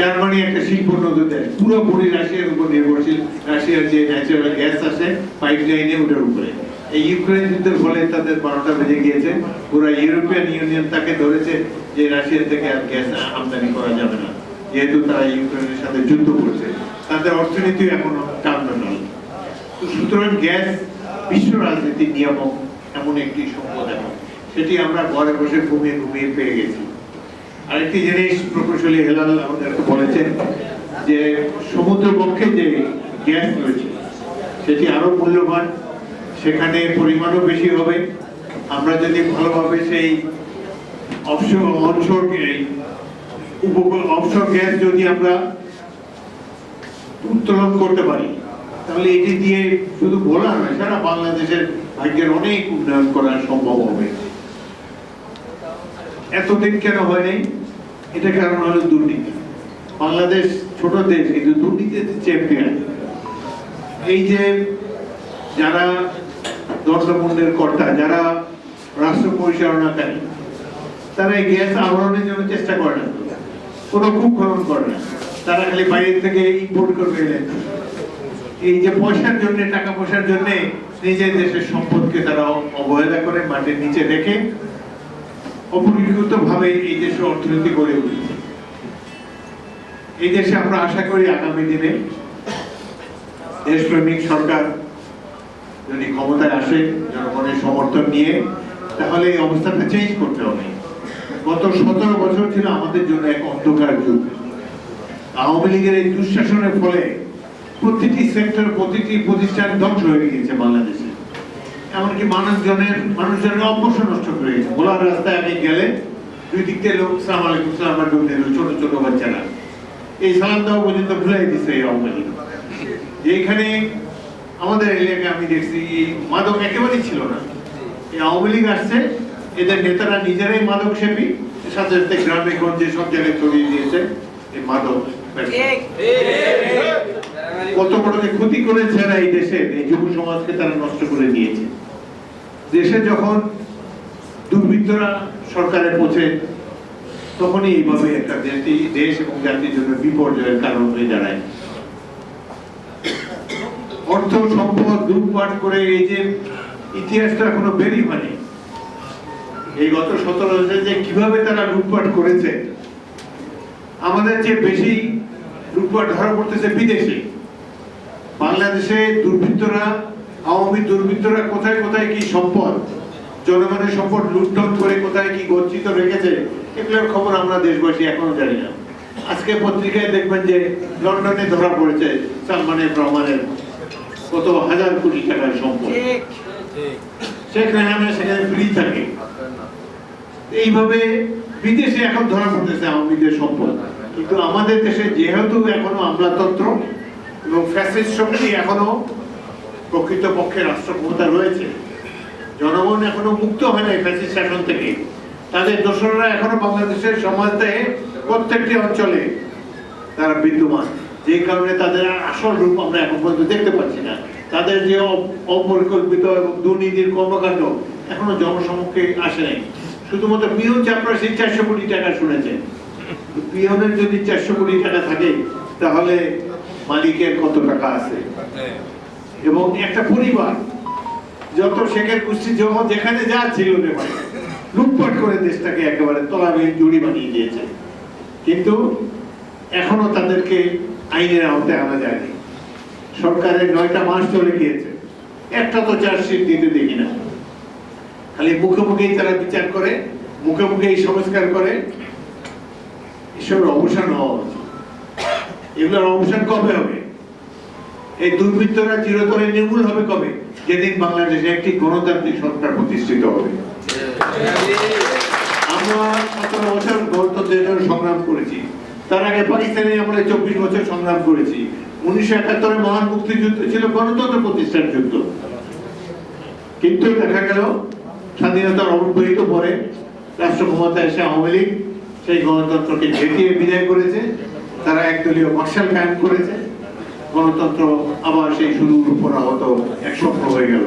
Germany একটা শিল্প নদী দেশ। পুরোপুরি রাশিয়ার উপর নির্ভরশীল। রাশিয়ার যে ন্যাচারাল গ্যাস আসে পাইপ লাইনে ওটার উপরে। এই ইউক্রেন যুদ্ধের ফলে তাদের বারোটা বেজে গিয়েছে। পুরো ইউরোপিয়ান ইউনিয়ন তাকে ধরেছে যে রাশিয়া থেকে আর গ্যাস আমদানি করা যাবে না। যেহেতু তারা ইউক্রেনের সাথে যুদ্ধ করছে। তাদের অর্থনীতি এখনও টানটানাল। তো সুতরাং গ্যাস বিশ্ব রাজনীতির নিয়ামক এমন একটি সম্পদ এখন। সেটি আমরা ঘরে বসে ঘুমিয়ে ঘুমিয়ে পেয়ে গেছি। আরেকটি জিনিস প্রকৌশলী হেলাল আমাদেরকে বলেছেন যে সমুদ্রপক্ষে যে গ্যাস রয়েছে, সেটি আরও মূল্যবান, সেখানে পরিমাণও বেশি হবে। আমরা যদি ভালোভাবে সেই অবসর অনশোর উপকূল অবসর গ্যাস যদি আমরা উত্তোলন করতে পারি, তাহলে এটি দিয়ে শুধু ভোলা নয়, সারা বাংলাদেশের ভাগ্যের অনেক উন্নয়ন করা সম্ভব হবে। এতদিন কেন হয়নি? এটা কারণ হলো দুর্নীতি। বাংলাদেশ ছোট দেশ, কিন্তু দুর্নীতিতে চ্যাম্পিয়ন এই যে যারা দণ্ডমূল্যের কর্তা, যারা রাষ্ট্র পরিচালনাকারী, তারা এই গ্যাস আহরণের জন্য চেষ্টা করে না। কোনো খুব খনন করে না। তারা খালি বাইরে থেকে ইম্পোর্ট এলেন এই যে পয়সার জন্য, টাকা পয়সার জন্য নিজের দেশের সম্পদকে তারা অবহেলা করে, মাটির নিচে রেখে অপরিকৃত ভাবে এই দেশের অর্থনীতি গড়ে উঠেছে। এই দেশে আমরা আশা করি আগামী দিনে দেশপ্রেমিক সরকার যদি ক্ষমতায় আসে, জনগণের সমর্থন নিয়ে, তাহলে এই অবস্থাটা চেঞ্জ করতে হবে। গত সতেরো বছর ছিল আমাদের জন্য এক অন্ধকার যুগ। আওয়ামী লীগের এই দুঃশাসনের ফলে প্রতিটি সেক্টর প্রতিটি প্রতিষ্ঠান ধ্বংস হয়ে গিয়েছে বাংলাদেশে। এমনকি মানুষজনের মানুষজনের অভ্যাস নষ্ট করে গেছে ভোলার রাস্তায় আমি গেলে দুই দিক থেকে লোক, সালাম আলাইকুম সালাম আলাইকুম দিল ছোট ছোট বাচ্চারা এই সালাম দেওয়া পর্যন্ত ভুলে দিচ্ছে এই যে এখানে আমাদের এলাকায় আমি দেখছি, এই মাদক একেবারেই ছিল না। এই আওয়ামী লীগ আসছে, এদের নেতারা নিজেরাই মাদক সেবী। সাথে সাথে গ্রামে গঞ্জে সব জায়গায় ছড়িয়ে দিয়েছে এই মাদক ব্যবসা। কত বড় যে ক্ষতি করেছে এই দেশের এই যুব সমাজকে তারা নষ্ট করে দিয়েছে। দেশে যখন দুর্বৃত্তরা সরকারে পৌঁছে, তখনই এইভাবে একটা জাতি, দেশ এবং জাতির জন্য বিপর্যয়ের কারণ হয়ে দাঁড়ায়। অর্থ সম্পদ লুটপাট করে এই যে ইতিহাসটা এখনও বেরি হয়নি। এই গত সতেরো যে কীভাবে তারা লুটপাট করেছে, আমাদের যে বেশি লুটপাট ধরা পড়তেছে বিদেশে। বাংলাদেশে দুর্বৃত্তরা, আওয়ামী দুর্বৃত্তরা কোথায় কোথায় কি সম্পদ, জনগণের সম্পদ লুণ্ঠন করে কোথায় কি গচ্ছিত রেখেছে, এগুলোর খবর আমরা দেশবাসী এখনও জানি না। আজকে পত্রিকায় দেখবেন যে লন্ডনে ধরা পড়েছে সালমানের রহমানের কত হাজার কোটি টাকার সম্পদ। শেখ রেহানা সেখানে ফ্রি থাকে। এইভাবে বিদেশে এখন ধরা পড়তেছে আওয়ামীদের সম্পদ। কিন্তু আমাদের দেশে যেহেতু এখনও আমলাতন্ত্র এবং ফ্যাসিস্ট শক্তি এখনও প্রকৃতপক্ষে রাষ্ট্র ক্ষমতা রয়েছে। জনগণ এখনও মুক্ত হয় না ফ্যাসিস্ট শাসন থেকে। তাদের দোসররা এখনও বাংলাদেশের সমাজে প্রত্যেকটি অঞ্চলে তারা বিদ্যমান। যে কারণে তাদের আসল রূপ আমরা এখন পর্যন্ত দেখতে পাচ্ছি না। তাদের যে অপরিকল্পিত এবং দুর্নীতির কর্মকাণ্ড এখনও জনসমক্ষে আসে নাই। শুধুমাত্র পিয়ন চাপড়া সেই চারশো কোটি টাকা শুনেছেন পিয়নের যদি চারশো কোটি টাকা থাকে, তাহলে মালিকের কত টাকা আছে? এবং একটা পরিবার, যত শেখের গোষ্ঠী যখন যেখানে যা ছিল লুটপাট করে দেশটাকে একেবারে তলাবে জুড়ি বানিয়ে দিয়েছে। কিন্তু এখনও তাদেরকে আইনের আওতায় আনা যায়নি। সরকারের নয়টা মাস চলে গিয়েছে, একটা তো চার্জশিট দিতে দেখি না। খালি মুখে মুখেই তারা বিচার করে, মুখে মুখেই সংস্কার করে, এসবের অবসান হওয়া উচিত। এগুলোর অবসান কবে হবে? এই দুর্বৃত্তরা চিরতরে নির্মূল হবে কবে? যেদিন বাংলাদেশে একটি গণতান্ত্রিক সরকার প্রতিষ্ঠিত হবে। আমরা সতেরো বছর গণতন্ত্রের সংগ্রাম করেছি। তার আগে পাকিস্তানে আমরা চব্বিশ বছর সংগ্রাম করেছি। উনিশশো একাত্তরে মহান মুক্তিযুদ্ধ ছিল গণতন্ত্র প্রতিষ্ঠার যুদ্ধ। কিন্তু দেখা গেল, স্বাধীনতার অব্যবহিত পরে রাষ্ট্র ক্ষমতায় এসে আওয়ামী লীগ সেই গণতন্ত্রকে ঘেটিয়ে বিদায় করেছে। তারা একদলীয় মার্শাল কায়েম করেছে। গণতন্ত্র আবার সেই সুদূর উপরাহত এক স্বপ্ন হয়ে গেল।